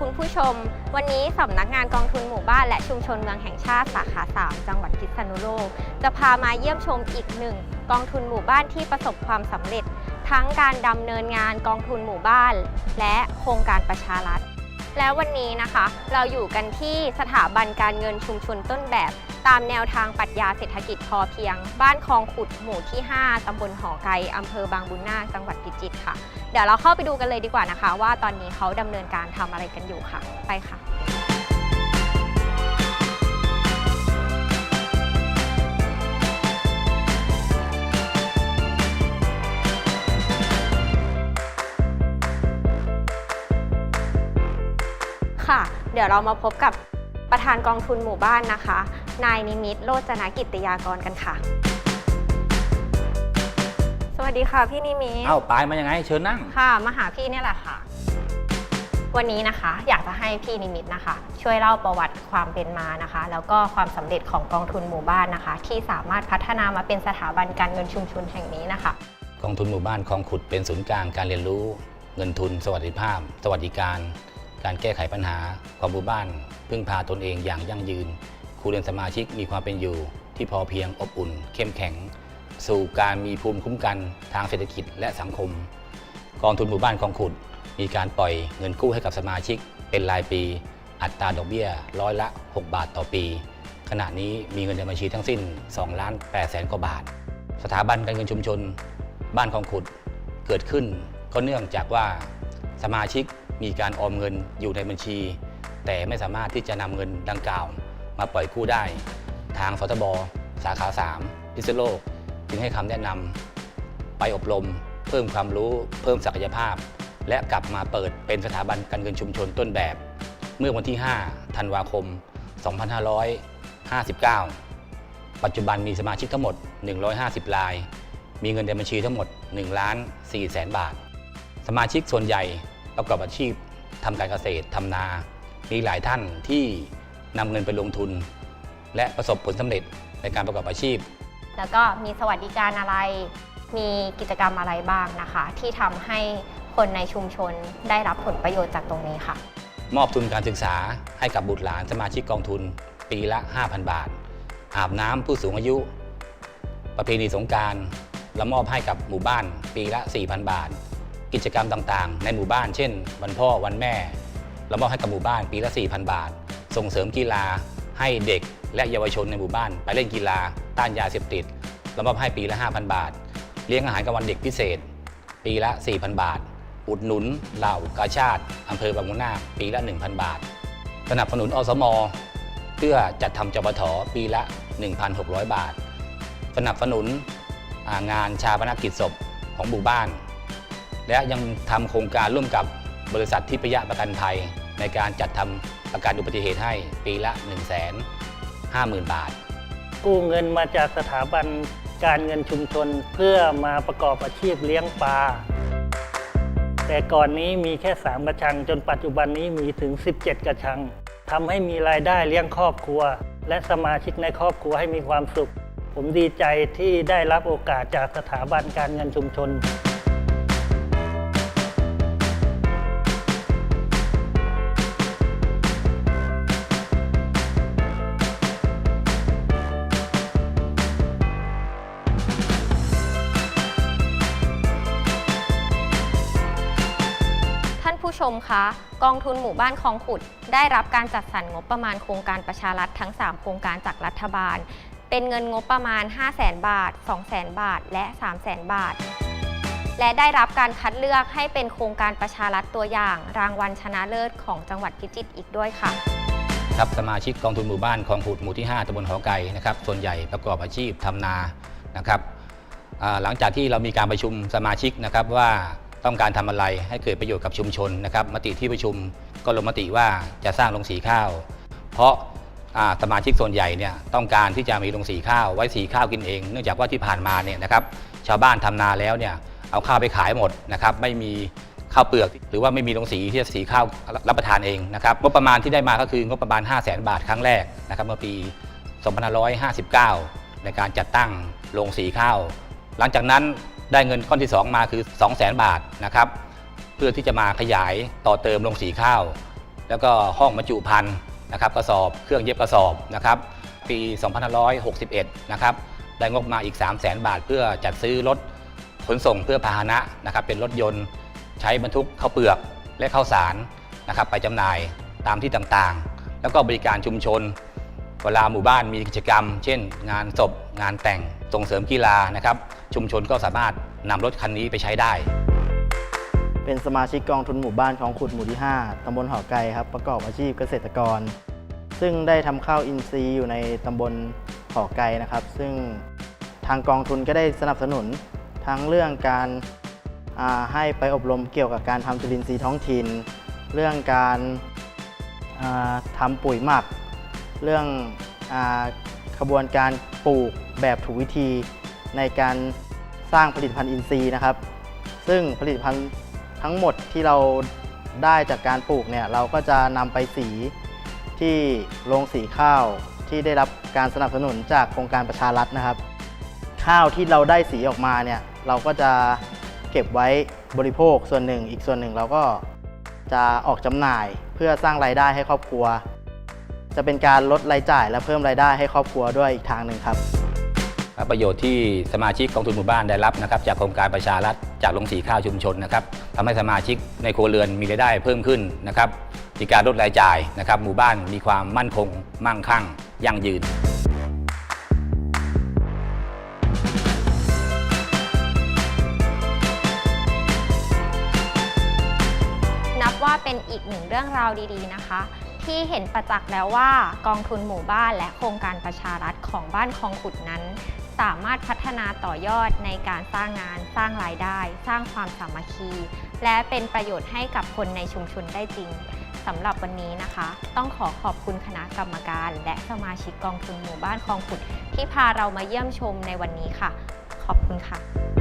คุณผู้ชม วันนี้สำนักงานกองทุนหมู่บ้านและชุมชนเมืองแห่งชาติสาขา 3 จังหวัดพิษณุโลก จะพามาเยี่ยมชมอีกหนึ่งกองทุนหมู่บ้านที่ประสบความสำเร็จ ทั้งการดำเนินงานกองทุนหมู่บ้าน และโครงการประชารัฐ แล้ววันนี้นะคะ เราอยู่กันที่สถาบันการเงินชุมชนต้นแบบ ตามแนวทางปรัชญาเศรษฐกิจพอเพียง บ้านคลองขุดหมู่ที่ 5 ตำบลหอไกอำเภอบางบุญนาคจังหวัดพิจิตรค่ะ เดี๋ยวเราเข้าไปดูกันเลยดีกว่านะคะ ว่าตอนนี้เขาดำเนินการทำอะไรกันอยู่ค่ะ ไปค่ะ เดี๋ยวเรามาพบกับประธานกองทุนหมู่บ้านนะคะ นายนิมิตรโรจนกิตยากรกันค่ะ สวัสดีค่ะพี่นิมิตรเอ้าปายมายังไง เชิญนั่ง ค่ะมาหาพี่เนี่ยแหละค่ะ วันนี้นะคะอยากจะให้พี่นิมิตนะคะ ช่วยเล่าประวัติความเป็นมานะคะ แล้วก็ความสำเร็จของกองทุนหมู่บ้านนะคะ ที่สามารถพัฒนามาเป็นสถาบันการเงินชุมชนแห่งนี้นะคะ กองทุนหมู่บ้านคลองขุดเป็นศูนย์กลางการเรียนรู้ เงินทุน สวัสดิภาพ สวัสดิการ การแก้ไขปัญหาความหมู่บ้าน พึ่งพาตนเองอย่างยั่งยืนครูเรียนสมาชิกมีความเป็นอยู่ ที่พอเพียงอบอุ่น เข้มแข็ง สู่การมีภูมิคุ้มกันทางเศรษฐกิจและสังคม กองทุนหมู่บ้านคลองขุด มีการปล่อยเงินกู้ให้กับสมาชิก เป็นรายปี อัตราดอกเบี้ยร้อยละ 6 บาทต่อปี ขณะนี้มีเงินในบัญชีทั้งสิ้น2ล้าน8แสนกว่าบาท สถาบันการเงินชุมชน บ้านคลองขุดเกิดขึ้นก็เนื่องจากว่าสมาชิก มีการออมเงินอยู่ในบัญชี แต่ไม่สามารถที่จะนำเงินดังกล่าว มาปล่อยกู้ได้ ทางสทบสาขา 3 พิษณุโลก จึงให้คำแนะนำไปอบรม เพิ่มความรู้ เพิ่มศักยภาพ และกลับมาเปิดเป็นสถาบันการเงินชุมชนต้นแบบ เมื่อวันที่ 5 ธันวาคม 2559 ปัจจุบันมีสมาชิกทั้งหมด 150 ราย มีเงินในบัญชีทั้งหมด1ล้าน4แสนบาท สมาชิกส่วนใหญ่ ประกอบอาชีพทำการเกษตรทำนา มีหลายท่านที่นำเงินไปลงทุน และประสบผลสำเร็จในการประกอบอาชีพ แล้วก็มีสวัสดิการอะไร มีกิจกรรมอะไรบ้างนะคะ ที่ทำให้คนในชุมชนได้รับผลประโยชน์จากตรงนี้ค่ะ มอบทุนการศึกษาให้กับบุตรหลานสมาชิกกองทุน ปีละ 5,000 บาท อาบน้ำผู้สูงอายุ ประเพณีสงกรารและมอบให้กับหมู่บ้านปีละ 4,000 บาท กิจกรรมต่างๆ ในหมู่บ้าน เช่น วันพ่อวันแม่และมอบให้กับหมู่บ้านปีละ 4,000 บาท ส่งเสริมกีฬาให้เด็กและเยาวชนในหมู่บ้าน ไปเล่นกีฬาต้านยาเสพติดและมอบให้ปีละ 5,000 บาท เลี้ยงอาหารกลางวันเด็กพิเศษ ปีละ 4,000 บาท อุดหนุนเหล่ากาชาติอำเภอบางมุนาปีละ 1,000 บาท สนับสนุนอสมเพื่อจัดทำจปทปีละ 1,600 บาท สนับสนุนงานชาปนกิจศพของหมู่บ้าน และยังทำโครงการร่วมกับบริษัททิพยประกันภัย ในการจัดทำประกันอุบัติเหตุให้ปีละ 1 5 0 0 0 0 บาท กู้เงินมาจากสถาบันการเงินชุมชนเพื่อมาประกอบอาชีพเลี้ยงปลาแต่ก่อนนี้มีแค่ 3 กระชัง จนปัจจุบันนี้มีถึง 17 กระชังทำให้มีรายได้เลี้ยงครอบครัว และสมาชิกในครอบครัวให้มีความสุข ผมดีใจที่ได้รับโอกาสจากสถาบันการเงินชุมชน ชมคะ กองทุนหมู่บ้านคลองขุด ได้รับการจัดสรรงบประมาณโครงการประชารัฐทั้ง 3 โครงการจากรัฐบาล เป็นเงินงบประมาณ 5 0 0แสนบาท 2 0 0แสนบาท และ 3 0 0แสนบาท และได้รับการคัดเลือกให้เป็นโครงการประชารัฐตัวอย่าง รางวัลชนะเลิศของจังหวัดพิจิตรอีกด้วยค่ะ ครับสมาชิกกองทุนหมู่บ้านคลองขุดหมู่ที่ 5ตำบลหอไก่นะครับ ส่วนใหญ่ประกอบอาชีพทำนานะครับหลังจากที่เรามีการประชุมสมาชิกนะครับว่า ต้องการทำอะไรให้เกิดประโยชน์กับชุมชนนะครับมติที่ประชุมก็ลงมติว่าจะสร้างโรงสีข้าว เพราะสมาชิกส่วนใหญ่เนี่ยต้องการที่จะมีโรงสีข้าวไว้สีข้าวกินเอง เนื่องจากว่าที่ผ่านมาเนี่ยนะครับชาวบ้านทำนาแล้วเนี่ยเอาข้าวไปขายหมดนะครับไม่มีข้าวเปลือก หรือว่าไม่มีโรงสีที่จะสีข้าวรับประทานเองนะครับงบประมาณที่ได้มาก็คืองบประมาณ 5 0 0แสนบาทครั้งแรกนะครับเมื่อปี 2559 ในการจัดตั้งโรงสีข้าว หลังจากนั้น ได้เงินก้อนที่ 2 มาคือ 2 0 0แสนบาทนะครับ เพื่อที่จะมาขยายต่อเติมโรงสีข้าว แล้วก็ห้องบรรจุภัณฑ์นะครับกระสอบเครื่องเย็บกระสอบนะครับ ปี 2561 นะครับ ได้งบมาอีก 3 0 0แสนบาท เพื่อจัดซื้อรถขนส่งเพื่อพาหนะนะครับ เป็นรถยนต์ใช้บรรทุกข้าวเปลือกและข้าวสารนะครับ ไปจำหน่ายตามที่ต่างๆ แล้วก็บริการชุมชน เวลาหมู่บ้านมีกิจกรรม เช่น งานศพงานแต่ง ส่งเสริมกีฬานะครับ ชุมชนก็สามารถนำรถคันนี้ไปใช้ได้ เป็นสมาชิกกองทุนหมู่บ้านของขุดหมู่ที่ 5 ตำบลหอไกครับ ประกอบอาชีพเกษตรกร ซึ่งได้ทำข้าวอินทรีย์อยู่ในตำบลหอไกนะครับ ซึ่งทางกองทุนก็ได้สนับสนุนทั้งเรื่องการาให้ไปอบรมเกี่ยวกับการทำจุลินทรีย์ท้องถิ่น เรื่องการาทำปุ๋ยหมัก เรื่องอขบวนการ ปลูกแบบถูกวิธีในการสร้างผลิตภัณฑ์อินทรีย์นะครับ ซึ่งผลิตภัณฑ์ทั้งหมดที่เราได้จากการปลูกเนี่ยเราก็จะนำไปสีที่โรงสีข้าวที่ได้รับการสนับสนุนจากโครงการประชารัฐนะครับ ข้าวที่เราได้สีออกมาเนี่ยเราก็จะเก็บไว้บริโภคส่วนหนึ่ง อีกส่วนหนึ่งเราก็จะออกจำหน่ายเพื่อสร้างรายได้ให้ครอบครัว จะเป็นการลดรายจ่ายและเพิ่มรายได้ให้ครอบครัวด้วยอีกทางหนึ่งครับ ประโยชน์ที่สมาชิกกองทุนหมู่บ้านได้รับนะครับจากโครงการประชารัฐจากโรงสีข้าวชุมชนนะครับทำให้สมาชิกในครัวเรือนมีรายได้เพิ่มขึ้นนะครับมีการลดรายจ่ายนะครับ หมู่บ้านมีความมั่นคง มั่งคั่ง ยั่งยืนนับว่าเป็นอีกหนึ่งเรื่องราวดีๆนะคะ ที่เห็นประจักษ์แล้วว่ากองทุนหมู่บ้านและโครงการประชารัฐของบ้านคลองขุดนั้น สามารถพัฒนาต่อยอดในการสร้างงาน สร้างรายได้ สร้างความสามัคคี และเป็นประโยชน์ให้กับคนในชุมชนได้จริงสำหรับวันนี้นะคะ ต้องขอขอบคุณคณะกรรมการ และสมาชิกกองทุนหมู่บ้านคลองขุดที่พาเรามาเยี่ยมชมในวันนี้ค่ะ ขอบคุณค่ะ